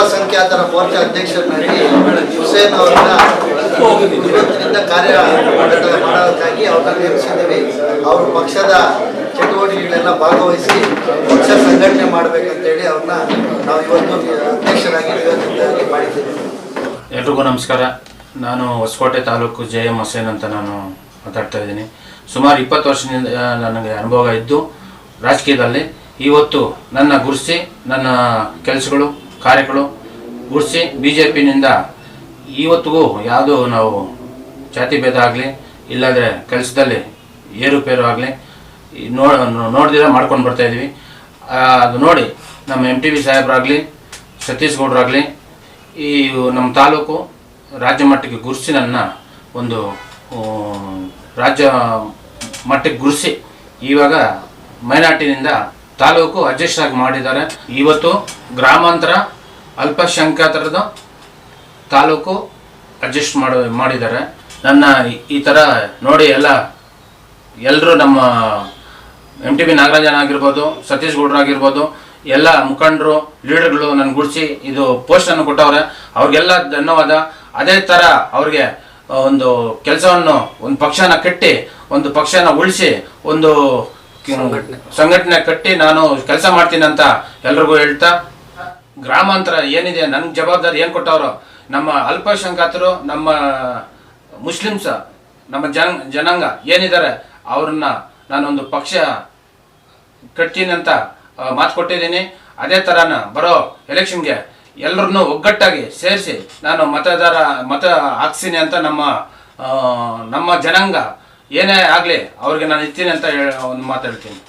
ಅಲ್ಪಸಂಖ್ಯಾತರ ಮೋರ್ಚಾ ಅಧ್ಯಕ್ಷರನ್ನಾಗಿ ಹುಸೇನ್ ಅವರನ್ನ ಇವತ್ತಿನಿಂದ ಕಾರ್ಯ ಮಾಡೋದಕ್ಕಾಗಿ ಅವ್ರನ್ನ ನೇಮಿಸಿದ್ದೀವಿ ಅವರು ಪಕ್ಷದ ಚಟುವಟಿಕೆಗಳೆಲ್ಲ ಭಾಗವಹಿಸಿ ಪಕ್ಷ ಸಂಘಟನೆ ಮಾಡಬೇಕಂತೇಳಿ ಅವ್ರನ್ನ ನಾವು ಇವತ್ತು ಅಧ್ಯಕ್ಷರಾಗಿ ಇವತ್ತಿನಿಂದಾಗಿ ಮಾಡಿದ್ದೀವಿ. ಎಲ್ರಿಗೂ ನಮಸ್ಕಾರ. ನಾನು ಹೊಸಕೋಟೆ ತಾಲೂಕು ಜೆ ಎಂ ಹುಸೇನ್ ಅಂತ ನಾನು ಮಾತಾಡ್ತಾ ಇದ್ದೀನಿ. ಸುಮಾರು ಇಪ್ಪತ್ತು ವರ್ಷದಿಂದ ನನಗೆ ಅನುಭವ ಇದ್ದು ರಾಜಕೀಯದಲ್ಲಿ ಇವತ್ತು ನನ್ನ ಗುರುಸಿ, ನನ್ನ ಕೆಲಸಗಳು ಕಾರ್ಯಗಳು ಗುಡಿಸಿ ಬಿ ಜೆ ಪಿನಿಂದ ಇವತ್ತಿಗೂ ಯಾವುದೂ ನಾವು ಜಾತಿ ಭೇದ ಆಗಲಿ, ಇಲ್ಲಾಂದರೆ ಕೆಲಸದಲ್ಲಿ ಏರುಪೇರು ಆಗಲಿ ನೋಡ್ದಿರ ಮಾಡ್ಕೊಂಡು ಬರ್ತಾ ಇದ್ದೀವಿ ಅದು ನೋಡಿ, ನಮ್ಮ ಎಂ ಟಿ ವಿ ಸಾಹೇಬ್ರಾಗಲಿ, ಸತೀಶ್ ಈ ನಮ್ಮ ತಾಲೂಕು ರಾಜ್ಯ ಮಟ್ಟಕ್ಕೆ ಗುರುಸಿ ನನ್ನ ಒಂದು ರಾಜ್ಯ ಮಟ್ಟಕ್ಕೆ ಗುರುಸಿ ಇವಾಗ ಮೈನಾಟಿನಿಂದ ತಾಲೂಕು ಅಡ್ಜಸ್ಟ್ ಆಗಿ ಮಾಡಿದ್ದಾರೆ. ಇವತ್ತು ಗ್ರಾಮಾಂತರ ಅಲ್ಪಸಂಖ್ಯಾತರದ ತಾಲೂಕು ಅಡ್ಜಸ್ಟ್ ಮಾಡ ಮಾಡಿದ್ದಾರೆ. ನನ್ನ ಈ- ಥರ ನೋಡಿ ಎಲ್ಲ ಎಲ್ಲರೂ ನಮ್ಮ ಎಂ ಟಿ ಬಿ ನಾಗರಾಜನ್ ಆಗಿರ್ಬೋದು ಸತೀಶ್ ಗೌಡ್ರು ಆಗಿರ್ಬೋದು ಎಲ್ಲ ಮುಖಂಡರು ಲೀಡರ್ಗಳು ನನ್ನ ಗುಡಿಸಿ ಇದು ಪೋಸ್ಟನ್ನು ಕೊಟ್ಟವ್ರೆ. ಅವ್ರಿಗೆಲ್ಲ ಧನ್ಯವಾದ. ಅದೇ ಥರ ಅವ್ರಿಗೆ ಒಂದು ಕೆಲಸವನ್ನು ಒಂದು ಪಕ್ಷನ ಕಟ್ಟಿ ಒಂದು ಪಕ್ಷನ ಉಳಿಸಿ ಒಂದು ಸಂಘಟನೆ ಕಟ್ಟಿ ನಾನು ಕೆಲಸ ಮಾಡ್ತೀನಿ ಅಂತ ಎಲ್ರಿಗೂ ಹೇಳ್ತಾ ಗ್ರಾಮಾಂತರ ಏನಿದೆ ನನ್ಗೆ ಜವಾಬ್ದಾರಿ ಏನು ಕೊಟ್ಟವರು? ನಮ್ಮ ಅಲ್ಪಸಂಖ್ಯಾತರು, ನಮ್ಮ ಮುಸ್ಲಿಮ್ಸ್, ನಮ್ಮ ಜನ, ಜನಾಂಗ ಏನಿದ್ದಾರೆ, ಅವ್ರನ್ನ ನಾನೊಂದು ಪಕ್ಷ ಕಟ್ತೀನಿ ಅಂತ ಮಾತು ಕೊಟ್ಟಿದ್ದೀನಿ. ಅದೇ ಥರನ ಬರೋ ಎಲೆಕ್ಷನ್ಗೆ ಎಲ್ಲರನ್ನೂ ಒಗ್ಗಟ್ಟಾಗಿ ಸೇರಿಸಿ ನಾನು ಮತದಾರ, ಮತ ಹಾಕ್ತೀನಿ ಅಂತ ನಮ್ಮ ನಮ್ಮ ಜನಾಂಗ ಏನೇ ಆಗಲಿ ಅವ್ರಿಗೆ ನಾನು ಇರ್ತೀನಿ ಅಂತ ಒಂದು ಮಾತಾಡ್ತೀನಿ.